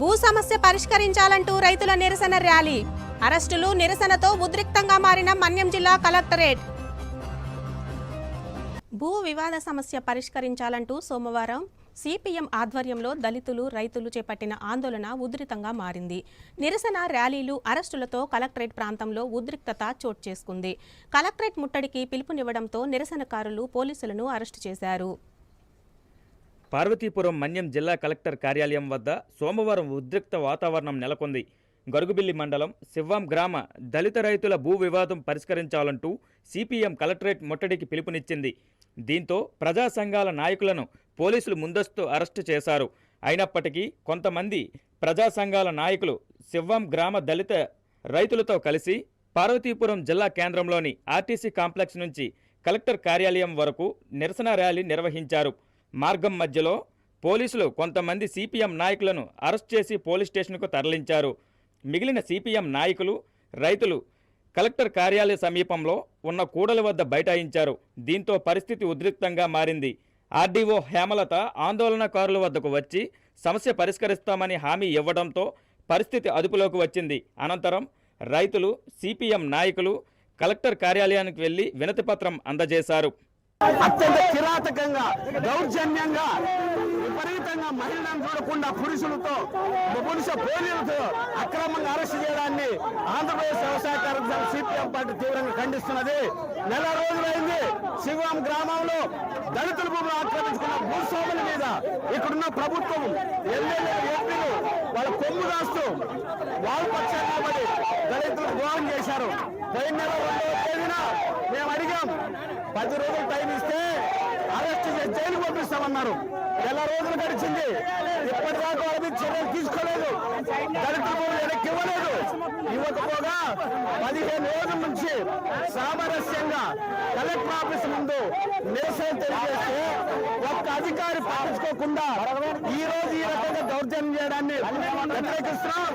భూ సమస్య పరిష్కరించాలంటూ రైతుల నిరసన ర్యాలీ. అరెస్టులు నిరసనతో ఉద్రిక్తంగా మారిన మన్యం జిల్లా కలెక్టరేట్. భూ వివాద సమస్య పరిష్కరించాలంటూ సోమవారం సిపిఎం ఆధ్వర్యంలో దళితులు రైతులు చేపట్టిన ఆందోళన ఉధృతంగా మారింది. నిరసన ర్యాలీలు అరెస్టులతో కలెక్టరేట్ ప్రాంతంలో ఉద్రిక్తత చోటు చేసుకుంది. కలెక్టరేట్ ముట్టడికి పిలుపునివ్వడంతో నిరసనకారులు పోలీసులను అరెస్టు చేశారు. పార్వతీపురం మన్యం జిల్లా కలెక్టర్ కార్యాలయం వద్ద సోమవారం ఉద్రిక్త వాతావరణం నెలకొంది. గరుగుబిల్లి మండలం శివ్వాం గ్రామ దళిత రైతుల భూ వివాదం పరిష్కరించాలంటూ సిపిఎం కలెక్టరేట్ ముట్టడికి పిలుపునిచ్చింది. దీంతో ప్రజా సంఘాల నాయకులను పోలీసులు ముందస్తు అరెస్టు చేశారు. అయినప్పటికీ కొంతమంది ప్రజా సంఘాల నాయకులు శివ్వాం గ్రామ దళిత రైతులతో కలిసి పార్వతీపురం జిల్లా కేంద్రంలోని ఆర్టీసీ కాంప్లెక్స్ నుంచి కలెక్టర్ కార్యాలయం వరకు నిరసన ర్యాలీ నిర్వహించారు. మార్గం మధ్యలో పోలీసులు కొంతమంది సిపిఎం నాయకులను అరెస్ట్ చేసి పోలీస్ స్టేషన్కు తరలించారు. మిగిలిన సిపిఎం నాయకులు రైతులు కలెక్టర్ కార్యాలయ సమీపంలో ఉన్న కూడలి వద్ద బైఠాయించారు. దీంతో పరిస్థితి ఉద్రిక్తంగా మారింది. ఆర్డీఓ హేమలత ఆందోళనకారుల వద్దకు వచ్చి సమస్య పరిష్కరిస్తామని హామీ ఇవ్వడంతో పరిస్థితి అదుపులోకి వచ్చింది. అనంతరం రైతులు సిపిఎం నాయకులు కలెక్టర్ కార్యాలయానికి వెళ్ళి వినతిపత్రం అందజేశారు. అత్యంత కిరాతకంగా దౌర్జన్యంగా విపరీతంగా మహిళలను చూడకుండా పురుషులతో పురుష పోలీలతో అక్రమంగా అరెస్ట్ చేయడాన్ని ఆంధ్రప్రదేశ్ వ్యవసాయ కార్మిక సిపిఎం పార్టీ తీవ్రంగా ఖండిస్తున్నది. నెల రోజులైంది శివం గ్రామంలో దళితుల భూములు ఆక్రమించుకున్న భూస్వాముల మీద ఇక్కడున్న ప్రభుత్వం ఎమ్మెల్యే ఎంపీలు వాళ్ళ కొమ్ము రాస్తూ వాళ్ళ పక్షంగా నిలబడి దళితులు ద్రోహం చేశారు. పోయిన నెల రెండవ తేదీన మేము అడిగాం పది రోజులు టైం ఇస్తే అరెస్ట్ చేసి జైలు పంపిస్తామన్నారు. నెల రోజులు గడిచింది. ఇప్పటిదాకా అది చర్యలు తీసుకోలేదు. దళితుల భూములు వెనక్కి ఇవ్వలేదు. ఇవ్వకపోగా పదిహేను రోజుల నుంచి సామరస్యంగా కలెక్టర్ ఆఫీస్ ముందు నిరసన తెలియజేస్తే ఒక్క అధికారి పట్టించుకోకుండా ఈ రోజు ఈ రకంగా దౌర్జన్యం చేయడాన్ని వ్యతిరేకిస్తున్నాం.